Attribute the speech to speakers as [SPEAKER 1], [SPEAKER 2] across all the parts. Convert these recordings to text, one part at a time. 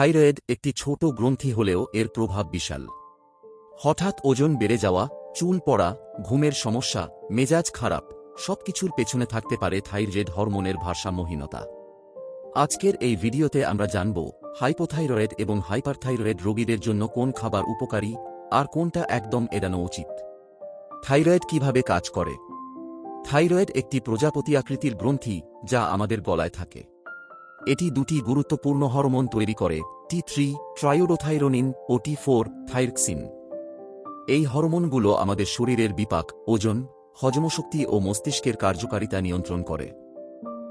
[SPEAKER 1] Thyroid একটি ছোট গ্রন্থি হলেও এর প্রভাব বিশাল। হঠাৎ ওজন বেড়ে যাওয়া, চুল পড়া, ঘুমের সমস্যা, মেজাজ খারাপ, সবকিছুর পেছনে থাকতে পারে থাইরয়েড হরমোনের ভারসাম্যহীনতা। আজকের এই ভিডিওতে আমরা জানব, হাইপোথাইরয়েড এবং হাইপারথাইরয়েড রোগীদের জন্য কোন খাবার উপকারী আর কোনটা একদম এড়ানো উচিত। থাইরয়েড কীভাবে কাজ করে? থাইরয়েড একটি প্রজাপতি আকৃতির গ্রন্থি যা আমাদের গলায় থাকে। এটি দুটি গুরুত্বপূর্ণ হরমোন তৈরি করে টি থ্রি ট্রায়োডোথাইরোনিন ও টি ফোর থাইরক্সিন এই হরমোনগুলো আমাদের শরীরের বিপাক, ওজন, হজমশক্তি ও মস্তিষ্কের কার্যকারিতা নিয়ন্ত্রণ করে।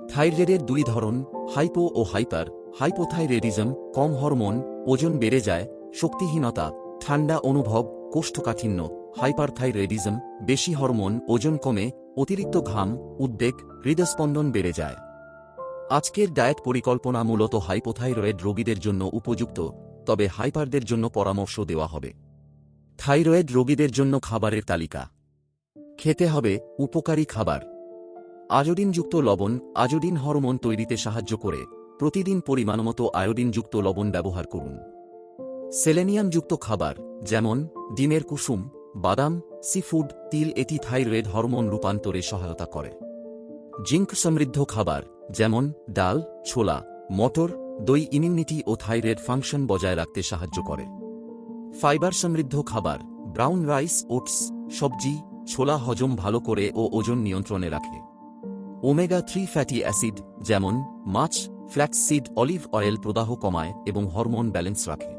[SPEAKER 1] থাইরয়েডের দুই ধরন, হাইপো ও হাইপার। হাইপোথাইরেডিজম কম হরমোন, ওজন বেড়ে যায়, শক্তিহীনতা, ঠান্ডা অনুভব, কোষ্ঠকাঠিন্য। হাইপারথাইরেডিজম বেশি হরমোন, ওজন কমে, অতিরিক্ত ঘাম, উদ্বেগ, হৃদস্পন্দন বেড়ে যায়। আজকের ডায়েট পরিকল্পনা মূলত হাইপোথাইরয়েড রোগীদের জন্য উপযুক্ত, তবে হাইপারদের জন্য পরামর্শ দেওয়া হবে। থাইরয়েড রোগীদের জন্য খাবারের তালিকা। খেতে হবে উপকারী খাবার। আয়োডিনযুক্ত লবণ, আয়োডিন হরমোন তৈরিতে সাহায্য করে, প্রতিদিন পরিমাণমতো আয়োডিনযুক্ত লবণ ব্যবহার করুন। সেলেনিয়ামযুক্ত খাবার, যেমন ডিমের কুসুম, বাদাম, সিফুড, তিল, এটি থাইরয়েড হরমোন রূপান্তরে সহায়তা করে। জিঙ্ক সমৃদ্ধ খাবার যেমন, ডাল, ছোলা, মটর, দই ইমিউনিটি ও থাইরয়েড ফাংশন বজায় রাখতে সাহায্য করে। ফাইবার সমৃদ্ধ খাবার, ব্রাউন রাইস, ওটস, সবজি, ছোলা হজম ভালো করে ও ওজন নিয়ন্ত্রণে রাখে। ওমেগা থ্রি ফ্যাটি অ্যাসিড, যেমন, মাছ ফ্ল্যাক্সিড অলিভ অয়েল প্রদাহ কমায় এবং হরমোন ব্যালেন্স রাখে।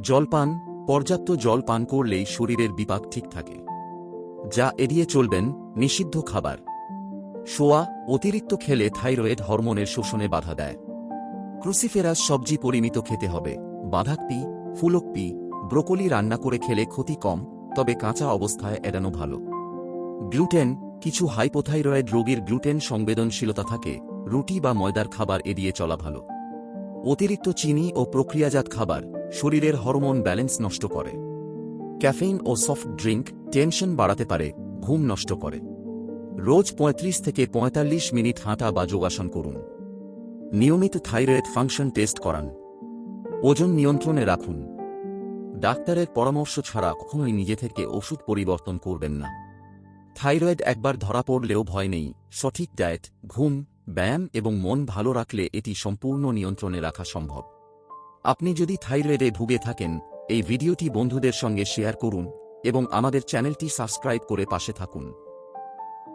[SPEAKER 1] জলপান, পর্যাপ্ত জল পান করলেই শরীরের বিপাক ঠিক থাকে। যা এড়িয়ে চলবেন নিষিদ্ধ খাবার। শোয়া অতিরিক্ত খেলে থাইরয়েড হরমোনের শোষণে বাধা দেয়। ক্রুসিফেরাস সবজি পরিমিত খেতে হবে। বাঁধাকপি ফুলকপি ব্রোকলি রান্না করে খেলে ক্ষতি কম, তবে কাঁচা অবস্থায় এড়ানো ভালো। গ্লুটেন, কিছু হাইপোথাইরয়েড রোগীর গ্লুটেন সংবেদনশীলতা থাকে, রুটি বা ময়দার খাবার এড়িয়ে চলা ভালো। অতিরিক্ত চিনি ও প্রক্রিয়াজাত খাবার শরীরের হরমোন ব্যালেন্স নষ্ট করে। ক্যাফেইন ও সফট ড্রিঙ্ক টেনশন বাড়াতে পারে, ঘুম নষ্ট করে। রোজ ৩৫ থেকে ৪৫ মিনিট হাঁটা বা যোগাসন করুন। নিয়মিত থাইরয়েড ফাংশন টেস্ট করান। ওজন নিয়ন্ত্রণে রাখুন। ডাক্তারের পরামর্শ ছাড়া কখনোই নিজে থেকে ওষুধ পরিবর্তন করবেন না। থাইরয়েড একবার ধরা পড়লেও ভয় নেই। সঠিক ডায়েট, ঘুম, ব্যায়াম এবং মন ভালো রাখলে এটি সম্পূর্ণ নিয়ন্ত্রণে রাখা সম্ভব। আপনি যদি থাইরয়েডে ভুগে থাকেন, এই ভিডিওটি বন্ধুদের সঙ্গে শেয়ার করুন এবং আমাদের চ্যানেলটি সাবস্ক্রাইব করে পাশে থাকুন।